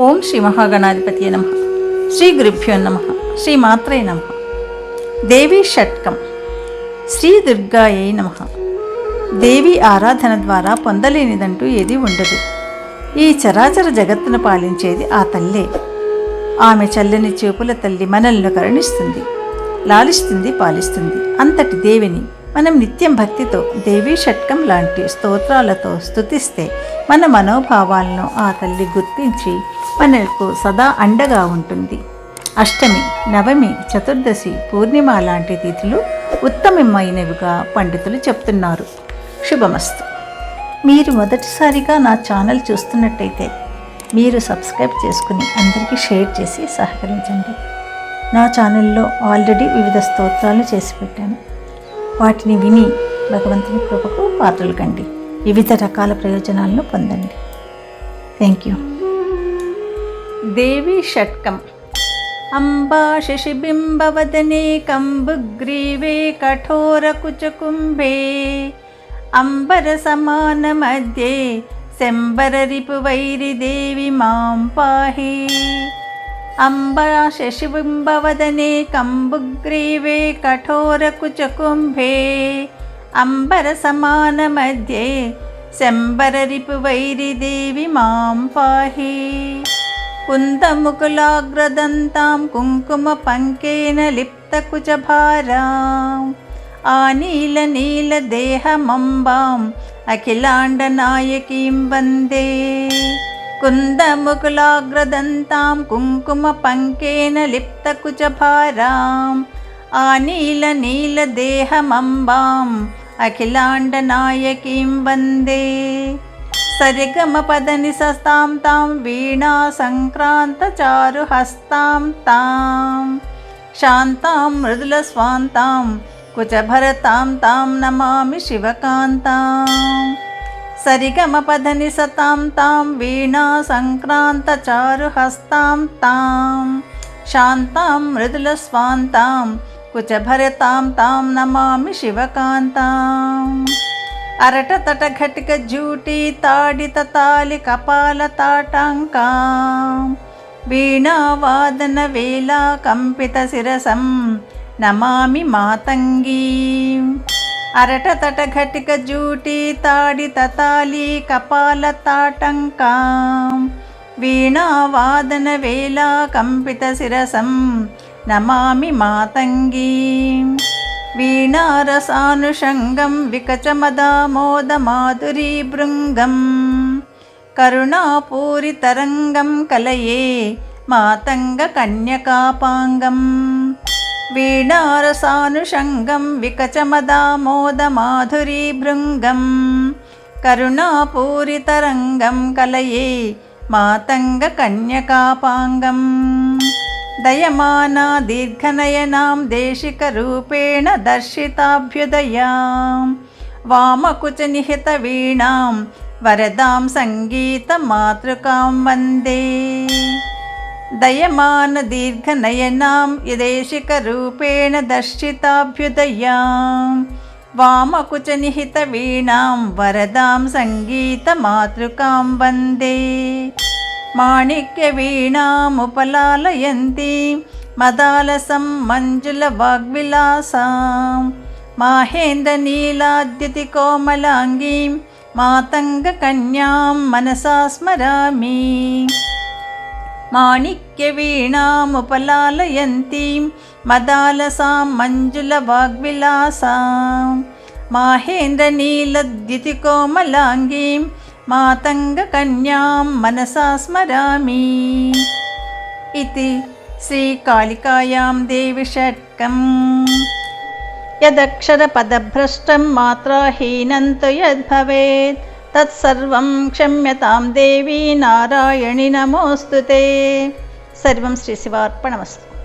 ఓం శ్రీ మహాగణాధిపతి నమ. శ్రీ గురుభ్యో నమ. శ్రీ మాత్రే నమ. దేవీ షట్కం. శ్రీ దుర్గాయై నమ. దేవి ఆరాధన ద్వారా పొందలేనిదంటూ ఏది ఉండదు. ఈ చరాచర జగత్తును పాలించేది ఆ తల్లే. ఆమె చల్లని చూపుల తల్లి మనల్ని కరుణిస్తుంది లాలిస్తుంది పాలిస్తుంది. అంతటి దేవిని. మనం నిత్యం భక్తితో దేవీ షట్కం లాంటి స్తోత్రాలతో స్థుతిస్తే మన మనోభావాలను ఆ తల్లి గుర్తించి మనకు సదా అండగా ఉంటుంది. అష్టమి నవమి చతుర్దశి పూర్ణిమ లాంటి తిథులు ఉత్తమమైనవిగా పండితులు చెప్తున్నారు. శుభమస్తు. మీరు మొదటిసారిగా నా ఛానల్ చూస్తున్నట్టయితే మీరు సబ్స్క్రైబ్ చేసుకుని అందరికీ షేర్ చేసి సహకరించండి. నా ఛానల్లో ఆల్రెడీ వివిధ స్తోత్రాలు చేసి పెట్టాను. వాటిని విని భగవంతుని కృపకు పాత్రలు కండి. వివిధ రకాల ప్రయోజనాలను పొందండి. థ్యాంక్ యూ దేవి షట్కం. అంబా శిశిబింబవదనే కంబుగ్రీవే కఠోరకుచకుంభే అంబరసమానమధ్యే శంబరరిపువైరిదేవి మాం పాహి. अम्ब शशिबिम्बवदने कम्बुग्रीवे कठोरकुचकुम्भे अम्बरसमानमध्ये शम्बररिपुवैरिदेवि मां पाहि कुन्दमुकुलाग्रदन्तां कुङ्कुमपङ्केन लिप्तकुचभाराम् आनीलनीलदेहमम्बाम् अखिलाण्डनायकीं वन्दे వందే కుందముకులాగ్రదంతాం కుంకుమ పంకేన లిప్తకుచభారాం ఆనీలనీలదేహమంబాం అఖిలాండనాయకీం వందే. సరిగమ పదని సస్తాం తాం వీణా సంక్రాంత చారు హస్తాం సరిగమపదని సతాం తాం వీణా సంక్రాంత చారుహస్తాం తాం. శాంతాం మృదుల స్వాంతాం కుచభరతాం తాం నమామి శివకాంతాం. అరట తట ఘటిక జూటి తాడిత తాలి కపాల తాటాంకాం. వీణావాదన వేళా కంపిత శిరసం నమామి మాతంగీ. అరట తట ఘటిక జూటి తాడి తతాలి కపాల తాటంకాం. వీణావాదన వేళ కంపిత శిరసం నమామి మాతంగీ. వీణారసానుషంగం వికచమదామోదమాధురీ భృంగం కరుణాపూరితరంగం కలయే మాతంగ కన్యకాపాంగం. వీణారసానుషంగం వికచమదామోదమాధురీ భృంగం కరుణాపూరితరంగం కలయే మాతంగ కన్యకాపాంగం దయమానా దీర్ఘనయనాం దేశికరూపేణ దర్శితాభ్యుదయాం. వామకుచనిహిత వీణాం వరదాం సంగీతమాతృకాం వందే. దయమాన దీర్ఘనయనాం యదేశికరూపేణ దర్శితాభ్యుదయాం వామకుచనిహిత వీణాం వరదాం సంగీతమాతృకాం వందే మాణిక్యవీణాముపలాలయంతి మదాలసం మంజుల వాగ్విలాసాం మాహేంద్రనీలాద్యుతి माणिक्यवीणामुपलालयन्तीं मदालसां मञ्जुलवाग्विलासां माहेन्द्रनीलद्युतिकोमलाङ्गीं मातङ्गकन्यां मनसा स्मरामि। इति श्रीकालिकायां देविषट्कम् यदक्षरपदभ्रष्टं मात्रा हीनं यद्भवेत्। తత్సర్వం క్షమ్యతాం దేవీ నారాయణి నమోస్తు సర్వం శ్రీ శివార్పణమస్తు.